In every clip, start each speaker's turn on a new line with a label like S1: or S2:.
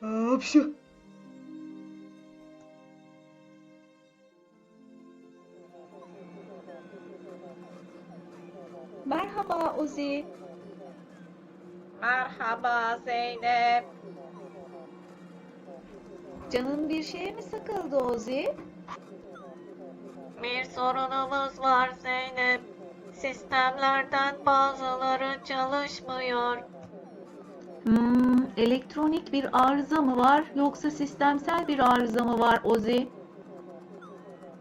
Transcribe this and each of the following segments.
S1: Hapşu.
S2: Merhaba Uzi.
S3: Merhaba Zeynep.
S2: Canın bir şeye mi sıkıldı Uzi?
S3: Bir sorunumuz var Zeynep. Sistemlerden bazıları çalışmıyor.
S2: Hmm, elektronik bir arıza mı var yoksa sistemsel bir arıza mı var Ozi?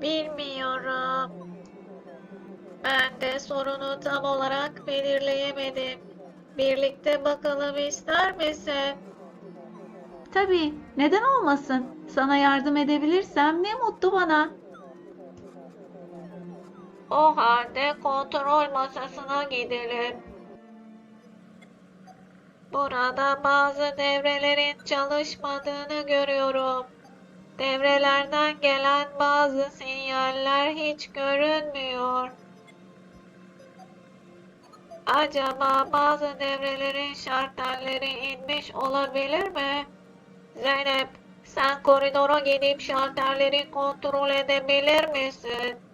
S3: Bilmiyorum. Ben de sorunu tam olarak belirleyemedim. Birlikte bakalım ister misin?
S2: Tabii, neden olmasın? Sana yardım edebilirsem ne mutlu bana.
S3: O halde kontrol masasına gidelim. Burada bazı devrelerin çalışmadığını görüyorum. Devrelerden gelen bazı sinyaller hiç görünmüyor. Acaba bazı devrelerin şartelleri inmiş olabilir mi? Zeynep, sen koridora gidip şartelleri kontrol edebilir misin?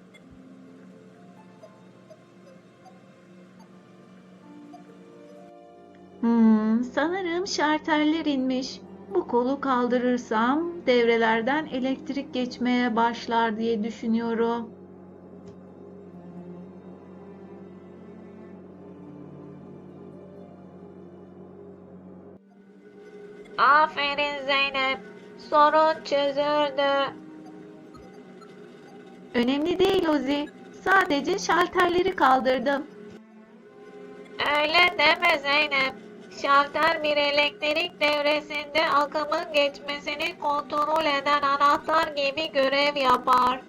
S2: Sanırım şarteller inmiş. Bu kolu kaldırırsam devrelerden elektrik geçmeye başlar diye düşünüyorum.
S3: Aferin Zeynep. Sorun çözüldü.
S2: Önemli değil Ozi. Sadece şalterleri kaldırdım.
S3: Öyle deme Zeynep. Şalter bir elektrik devresinde akımın geçmesini kontrol eden anahtar gibi görev yapar.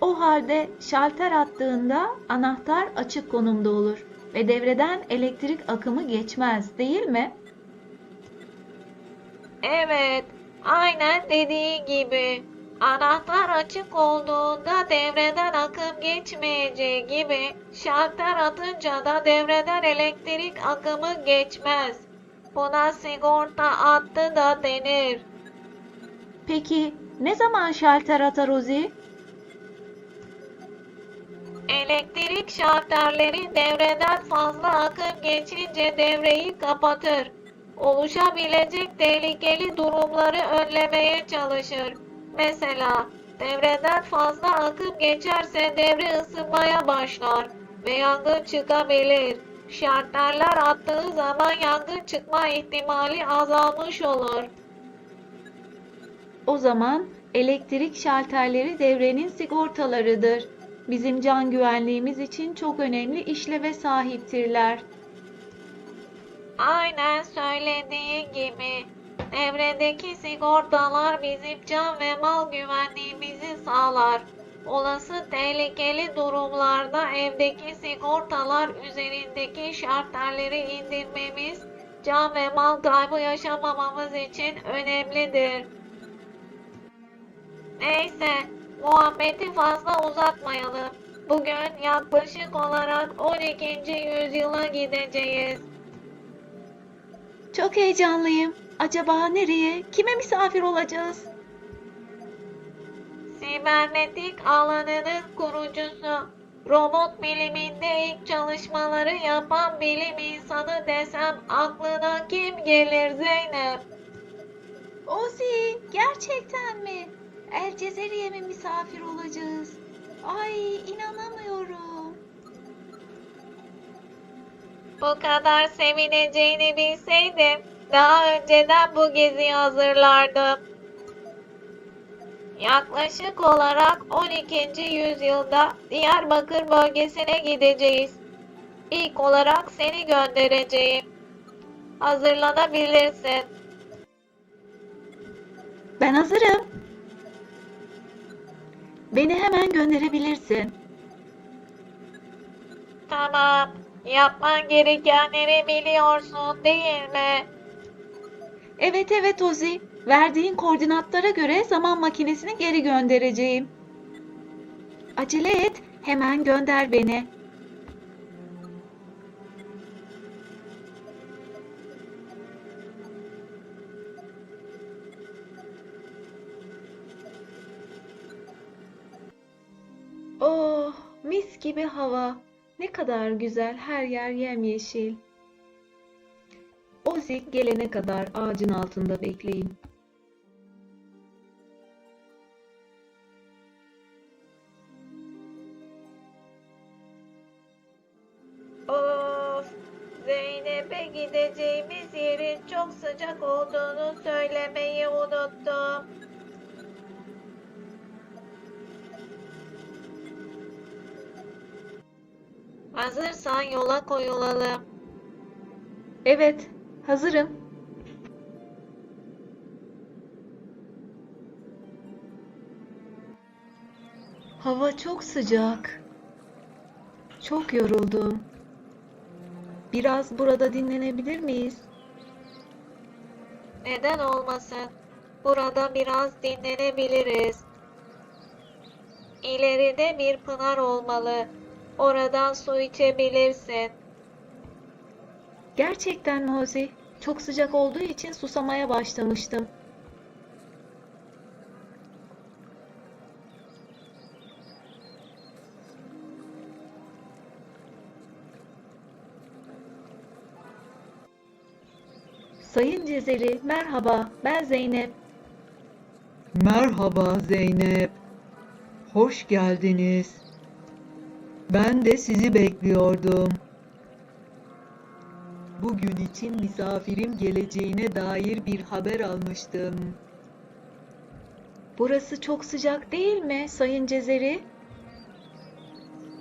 S2: O halde şalter attığında anahtar açık konumda olur ve devreden elektrik akımı geçmez, değil mi?
S3: Evet, aynen dediği gibi. Anahtar açık olduğunda devreden akım geçmeyeceği gibi şalter atınca da devreden elektrik akımı geçmez. Buna sigorta attı da denir.
S2: Peki ne zaman şalter atar Ozi?
S3: Elektrik şalterleri devreden fazla akım geçince devreyi kapatır. Oluşabilecek tehlikeli durumları önlemeye çalışır. Mesela devreden fazla akım geçerse devre ısınmaya başlar ve yangın çıkabilir. Şartlarlar attığı zaman yangın çıkma ihtimali azalmış olur.
S2: O zaman elektrik şalterleri devrenin sigortalarıdır. Bizim can güvenliğimiz için çok önemli işleve sahiptirler.
S3: Aynen söylediği gibi devredeki sigortalar bizim can ve mal güvenliğimizi sağlar. Olası tehlikeli durumlarda evdeki sigortalar üzerindeki şartları indirmemiz, can ve mal kaybı yaşamamamız için önemlidir. Neyse, muhabbeti fazla uzatmayalım. Bugün yaklaşık olarak 12. yüzyıla gideceğiz.
S2: Çok heyecanlıyım. Acaba nereye, kime misafir olacağız?
S3: Sibernetik alanının kurucusu, robot biliminde ilk çalışmaları yapan bilim insanı desem aklına kim gelir Zeynep?
S2: Ozi, gerçekten mi? El Cezeri'ye mi misafir olacağız? Ay, inanamıyorum.
S3: Bu kadar sevineceğini bilseydim daha önceden bu geziyi hazırlardım. Yaklaşık olarak 12. yüzyılda Diyarbakır bölgesine gideceğiz. İlk olarak seni göndereceğim. Hazırlanabilirsin.
S2: Ben hazırım. Beni hemen gönderebilirsin.
S3: Tamam. Yapman gerekenleri biliyorsun değil mi?
S2: Evet evet Ozi. Verdiğin koordinatlara göre zaman makinesini geri göndereceğim. Acele et. Hemen gönder beni. Oh, mis gibi hava. Ne kadar güzel her yer yemyeşil. Ozi gelene kadar ağacın altında bekleyin.
S3: Of! Zeynep'e gideceğimiz yerin çok sıcak olduğunu söylemeyi unuttum. Hazırsan yola koyulalım.
S2: Evet, hazırım. Hava çok sıcak. Çok yoruldum. Biraz burada dinlenebilir miyiz?
S3: Neden olmasın? Burada biraz dinlenebiliriz. İleride bir pınar olmalı. Oradan su içebilirsin.
S2: Gerçekten mi Ozi? Çok sıcak olduğu için susamaya başlamıştım. Sayın Cezeri, merhaba. Ben Zeynep.
S1: Merhaba Zeynep. Hoş geldiniz. Ben de sizi bekliyordum. Bugün için misafirim geleceğine dair bir haber almıştım.
S2: Burası çok sıcak değil mi, Sayın Cezeri?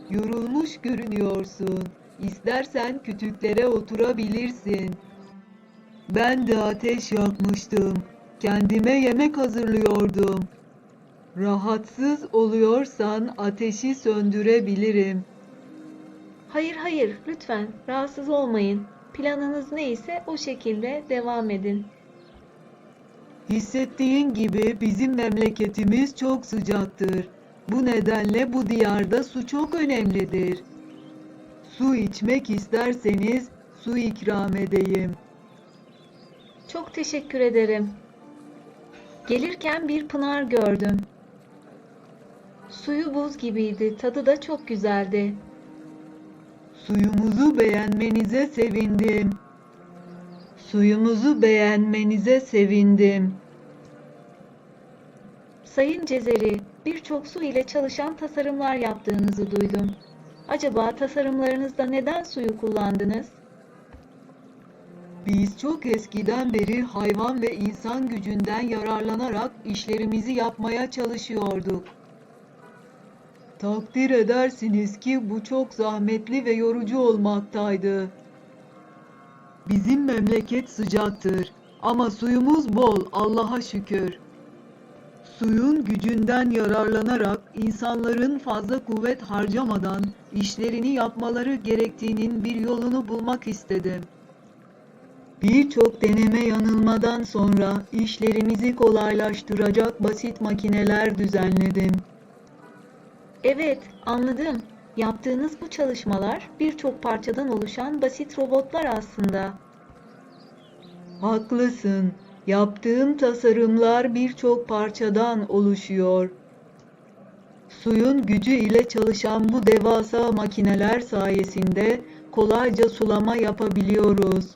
S1: Yorulmuş görünüyorsun. İstersen kütüklere oturabilirsin. Ben de ateş yakmıştım. Kendime yemek hazırlıyordum. Rahatsız oluyorsan ateşi söndürebilirim.
S2: Hayır hayır, lütfen rahatsız olmayın. Planınız neyse o şekilde devam edin.
S1: Hissettiğin gibi bizim memleketimiz çok sıcaktır. Bu nedenle bu diyarda su çok önemlidir. Su içmek isterseniz su ikram edeyim.
S2: Çok teşekkür ederim. Gelirken bir pınar gördüm. Suyu buz gibiydi, tadı da çok güzeldi.
S1: Suyumuzu beğenmenize sevindim. Suyumuzu beğenmenize sevindim.
S2: Sayın Cezeri, birçok su ile çalışan tasarımlar yaptığınızı duydum. Acaba tasarımlarınızda neden suyu kullandınız?
S1: Biz çok eskiden beri hayvan ve insan gücünden yararlanarak işlerimizi yapmaya çalışıyorduk. Takdir edersiniz ki bu çok zahmetli ve yorucu olmaktaydı. Bizim memleket sıcaktır ama suyumuz bol Allah'a şükür. Suyun gücünden yararlanarak insanların fazla kuvvet harcamadan işlerini yapmaları gerektiğinin bir yolunu bulmak istedim. Birçok deneme yanılmadan sonra işlerimizi kolaylaştıracak basit makineler düzenledim.
S2: Evet, anladım. Yaptığınız bu çalışmalar birçok parçadan oluşan basit robotlar aslında.
S1: Haklısın. Yaptığım tasarımlar birçok parçadan oluşuyor. Suyun gücü ile çalışan bu devasa makineler sayesinde kolayca sulama yapabiliyoruz.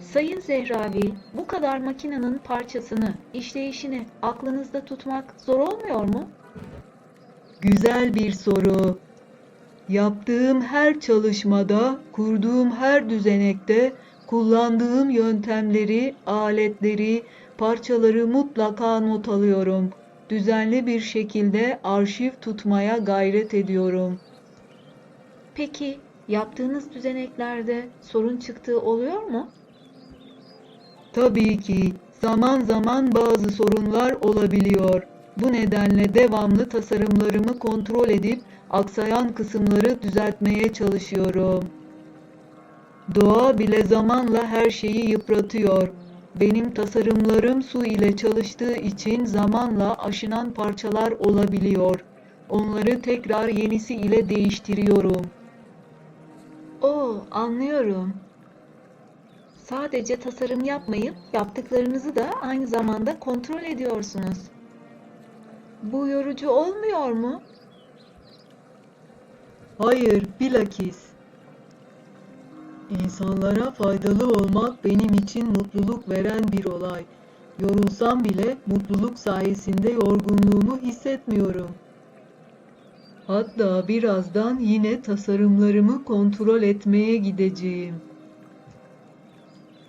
S2: Sayın Zehravi, bu kadar makinenin parçasını, işleyişini aklınızda tutmak zor olmuyor mu?
S1: Güzel bir soru. Yaptığım her çalışmada, kurduğum her düzenekte kullandığım yöntemleri, aletleri, parçaları mutlaka not alıyorum. Düzenli bir şekilde arşiv tutmaya gayret ediyorum.
S2: Peki, yaptığınız düzeneklerde sorun çıktığı oluyor mu?
S1: Tabii ki zaman zaman bazı sorunlar olabiliyor. Bu nedenle devamlı tasarımlarımı kontrol edip aksayan kısımları düzeltmeye çalışıyorum. Doğa bile zamanla her şeyi yıpratıyor. Benim tasarımlarım su ile çalıştığı için zamanla aşınan parçalar olabiliyor. Onları tekrar yenisi ile değiştiriyorum.
S2: Oo, anlıyorum. Sadece tasarım yapmayıp yaptıklarınızı da aynı zamanda kontrol ediyorsunuz. Bu yorucu olmuyor mu?
S1: Hayır, bilakis. İnsanlara faydalı olmak benim için mutluluk veren bir olay. Yorulsam bile mutluluk sayesinde yorgunluğumu hissetmiyorum. Hatta birazdan yine tasarımlarımı kontrol etmeye gideceğim.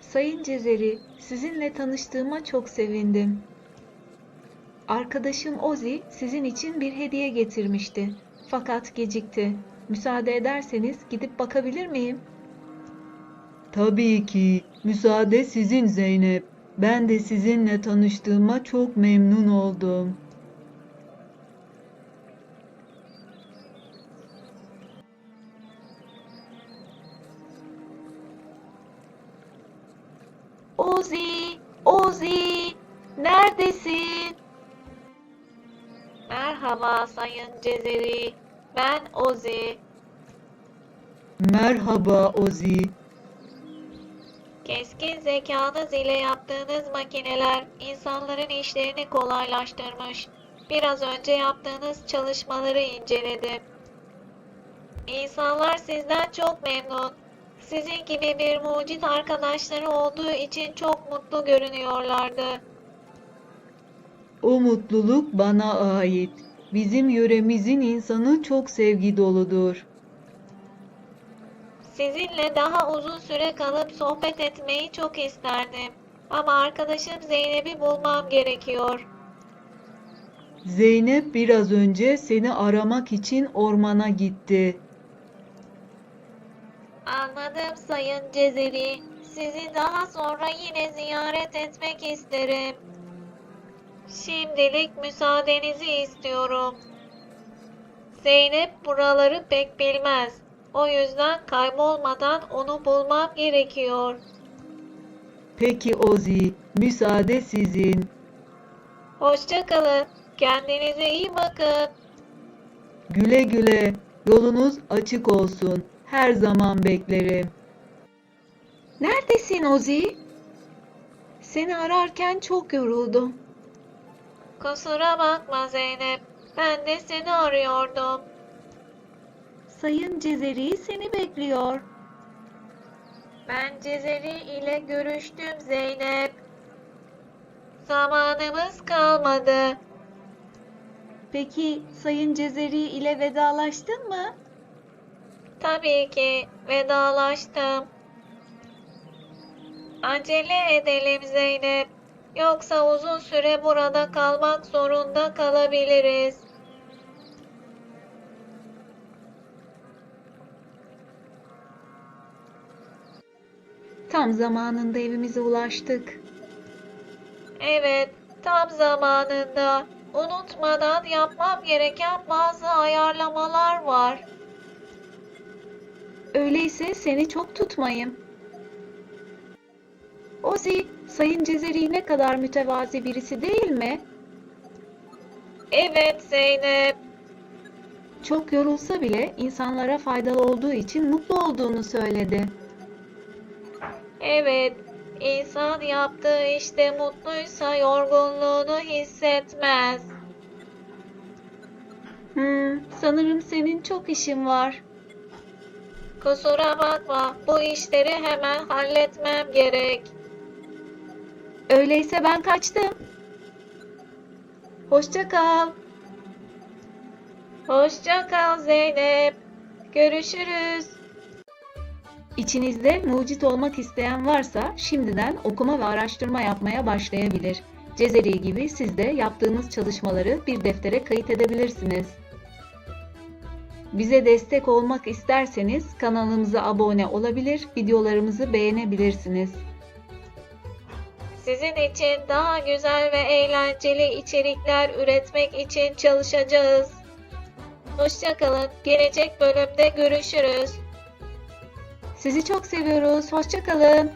S2: Sayın Cezeri, sizinle tanıştığıma çok sevindim. Arkadaşım Ozi sizin için bir hediye getirmişti. Fakat gecikti. Müsaade ederseniz gidip bakabilir miyim?
S1: Tabii ki. Müsaade sizin Zeynep. Ben de sizinle tanıştığıma çok memnun oldum.
S3: Merhaba Sayın Cezeri. Ben Ozi.
S1: Merhaba Ozi.
S3: Keskin zekanız ile yaptığınız makineler insanların işlerini kolaylaştırmış. Biraz önce yaptığınız çalışmaları inceledim. İnsanlar sizden çok memnun. Sizin gibi bir mucit arkadaşları olduğu için çok mutlu görünüyorlardı.
S1: O mutluluk bana ait. Bizim yöremizin insanı çok sevgi doludur.
S3: Sizinle daha uzun süre kalıp sohbet etmeyi çok isterdim. Ama arkadaşım Zeynep'i bulmam gerekiyor.
S1: Zeynep biraz önce seni aramak için ormana gitti.
S3: Anladım Sayın Cezeri. Sizi daha sonra yine ziyaret etmek isterim. Şimdilik müsaadenizi istiyorum. Zeynep buraları pek bilmez. O yüzden kaybolmadan onu bulmam gerekiyor.
S1: Peki Ozi, müsaade sizin.
S3: Hoşça kalın. Kendinize iyi bakın.
S1: Güle güle, yolunuz açık olsun. Her zaman beklerim.
S2: Neredesin Ozi? Seni ararken çok yoruldum.
S3: Kusura bakma Zeynep. Ben de seni arıyordum.
S2: Sayın Cezeri seni bekliyor.
S3: Ben Cezeri ile görüştüm Zeynep. Zamanımız kalmadı.
S2: Peki Sayın Cezeri ile vedalaştın mı?
S3: Tabii ki vedalaştım. Acele edelim Zeynep. Yoksa uzun süre burada kalmak zorunda kalabiliriz.
S2: Tam zamanında evimize ulaştık.
S3: Evet, tam zamanında. Unutmadan yapmam gereken bazı ayarlamalar var.
S2: Öyleyse seni çok tutmayayım. Ozi, Sayın Cezeri ne kadar mütevazi birisi değil mi?
S3: Evet Zeynep.
S2: Çok yorulsa bile insanlara faydalı olduğu için mutlu olduğunu söyledi.
S3: Evet, insan yaptığı işte mutluysa yorgunluğunu hissetmez.
S2: Hmm, sanırım senin çok işin var.
S3: Kusura bakma, bu işleri hemen halletmem gerek.
S2: Öyleyse ben kaçtım. Hoşça kal.
S3: Hoşça kal Zeynep. Görüşürüz.
S2: İçinizde mucit olmak isteyen varsa şimdiden okuma ve araştırma yapmaya başlayabilir. Cezeri gibi siz de yaptığınız çalışmaları bir deftere kayıt edebilirsiniz. Bize destek olmak isterseniz kanalımıza abone olabilir, videolarımızı beğenebilirsiniz.
S3: Sizin için daha güzel ve eğlenceli içerikler üretmek için çalışacağız. Hoşça kalın. Gelecek bölümde görüşürüz.
S2: Sizi çok seviyoruz. Hoşça kalın.